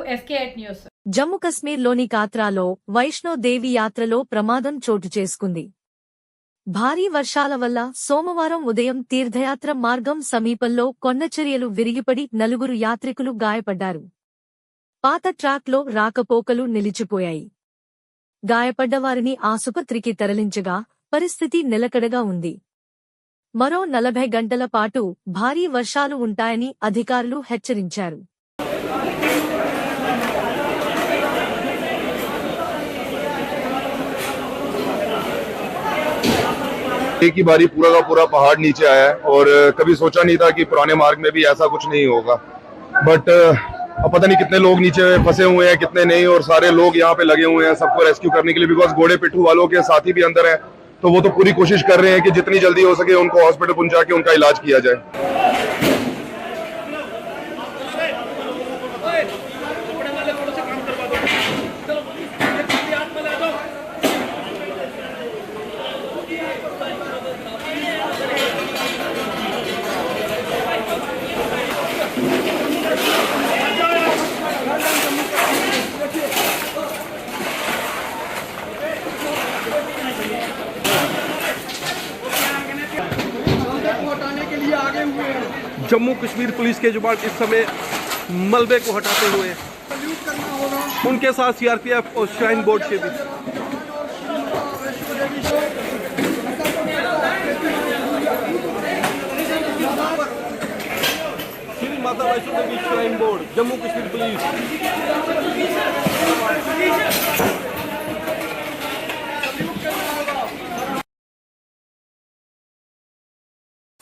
Fake news. Jammu కశ్మీర్లోని కాత్రాలో వైష్ణోదేవి యాత్రలో ప్రమాదం చోటు చేసుకుంది. భారీ వర్షాల వల్ల సోమవారం ఉదయం తీర్థయాత్ర మార్గం సమీపంలో కొండచర్యలు విరిగిపడి నలుగురు యాత్రికులు గాయపడ్డారు. పాత ట్రాక్లో రాకపోకలు నిలిచిపోయాయి. గాయపడ్డవారిని ఆసుపత్రికి తరలించగా పరిస్థితి నిలకడగా ఉంది. మరో నలభై గంటల పాటు భారీ వర్షాలు ఉంటాయని అధికారులు హెచ్చరించారు. एक ही बारी पूरा का पूरा पहाड़ नीचे आया है और कभी सोचा नहीं था कि पुराने मार्ग में भी ऐसा कुछ नहीं होगा। बट अब पता नहीं कितने लोग नीचे फंसे हुए हैं, कितने नहीं, और सारे लोग यहाँ पे लगे हुए हैं सबको रेस्क्यू करने के लिए बिकॉज़ घोड़े पिट्ठू वालों के साथी भी अंदर है। तो वो तो पूरी कोशिश कर रहे हैं कि जितनी जल्दी हो सके उनको हॉस्पिटल पहुँचा के उनका इलाज किया जाए। जम्मू कश्मीर पुलिस के जवान इस समय मलबे को हटाते हुए। उनके साथ सीआरपीएफ और श्राइन बोर्ड के भी Shri Mata Vaishno Devi shrine board, Jammu Kashmir police.